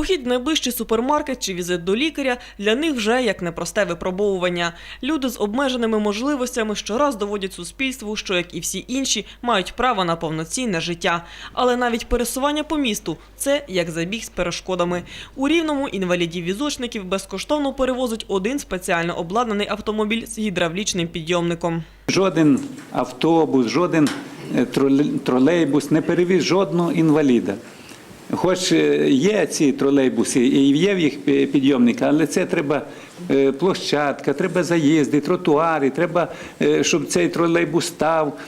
Похід в найближчий супермаркет чи візит до лікаря для них вже як непросте випробовування. Люди з обмеженими можливостями щораз доводять суспільству, що як і всі інші, мають право на повноцінне життя. Але навіть пересування по місту це як забіг з перешкодами. У рівному інвалідів-візочників безкоштовно перевозить один спеціально обладнаний автомобіль з гідравлічним підйомником. Жоден автобус, жоден е, тролейбус не перевіз жодного інваліда. Хоч е, є ці тролейбуси і є в їх підйомники, але це треба е, площадка, треба заїзди, тротуари, треба, е, щоб цей тролейбус став,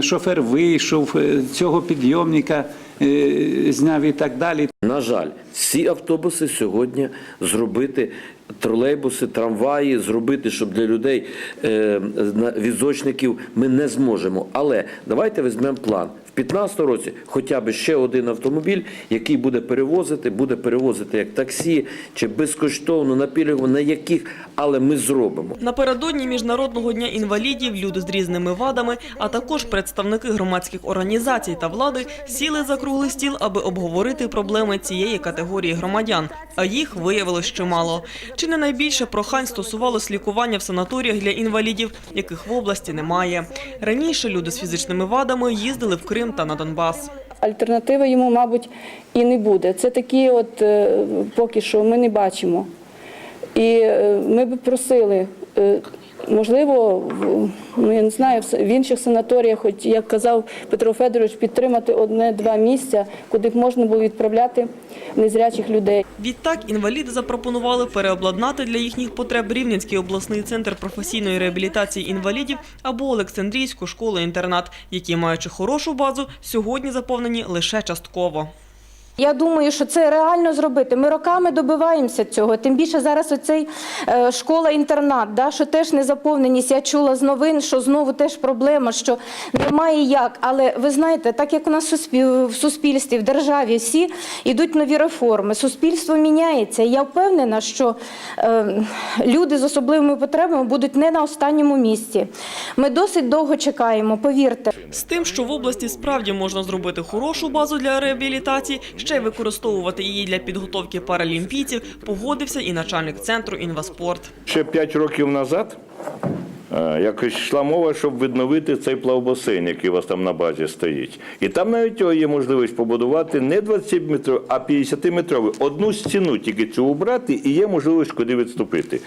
шофер вийшов, цього підйомника зняв і так далі. На жаль, всі автобуси сьогодні зробити. Тролейбуси, трамваї зробити, щоб для людей візочників ми не зможемо. Але давайте візьмемо план. В 2015 році хоча б ще один автомобіль, який буде перевозити, буде перевозити як таксі чи безкоштовно на пільгово, на яких, але ми зробимо. Напередодні Міжнародного дня інвалідів люди з різними вадами, а також представники громадських організацій та влади сіли за круглий стіл, аби обговорити проблеми цієї категорії громадян. А їх виявилось чимало. Чи не найбільше прохань стосувалось лікування в санаторіях для інвалідів, яких в області немає. Раніше люди з фізичними вадами їздили в Крим та на Донбас. Альтернативи йому, мабуть, і не буде. Це такі, от е, поки що ми не бачимо. І е, ми б просили, е, можливо, ну я не знаю, в інших санаторіях, хоч як казав Петро Федорович, підтримати одне-два місця, куди б можна було відправляти незрячих людей. Відтак інваліди запропонували переобладнати для їхніх потреб Рівненський обласний центр професійної реабілітації інвалідів або Олександрійську школу-інтернат, які, маючи хорошу базу, сьогодні заповнені лише частково. Я думаю, що це реально зробити. Ми роками добиваємося цього. Тим більше зараз оцей е, школа-інтернат, да, що теж не заповненість. Я чула з новин, що знову теж проблема, що немає як. Але ви знаєте, так як у нас в суспільстві, в державі всі йдуть нові реформи, суспільство міняється. Я впевнена, що е, люди з особливими потребами будуть не на останньому місці. Ми досить довго чекаємо, повірте. З тим, що в області справді можна зробити хорошу базу для реабілітації, ще використовувати її для підготовки паралімпійців, погодився і начальник центру «Інваспорт». Ще 5 років назад е, якось йшла мова, щоб відновити цей плавбасейн, який у вас там на базі стоїть. І там навіть є можливість побудувати не 27 метрів, а 50-метровий. Одну стіну тільки цю убрати і є можливість куди відступити.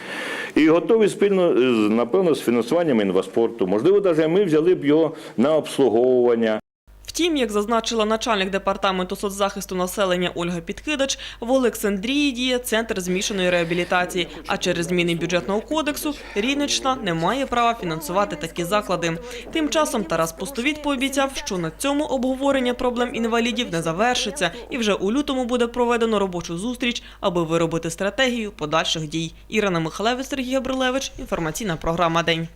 І готові спільно, напевно, з фінансуванням інваспорту. Можливо, навіть ми взяли б його на обслуговування. Втім, як зазначила начальник департаменту соцзахисту населення Ольга Підкидач, в Олександрії діє центр змішаної реабілітації. А через зміни бюджетного кодексу Рівненщина не має права фінансувати такі заклади. Тим часом Тарас Пустовіт пообіцяв, що на цьому обговорення проблем інвалідів не завершиться, і вже у лютому буде проведено робочу зустріч, аби виробити стратегію подальших дій. Ірина Михалевич, Сергій Габрилевич. Інформаційна програма День.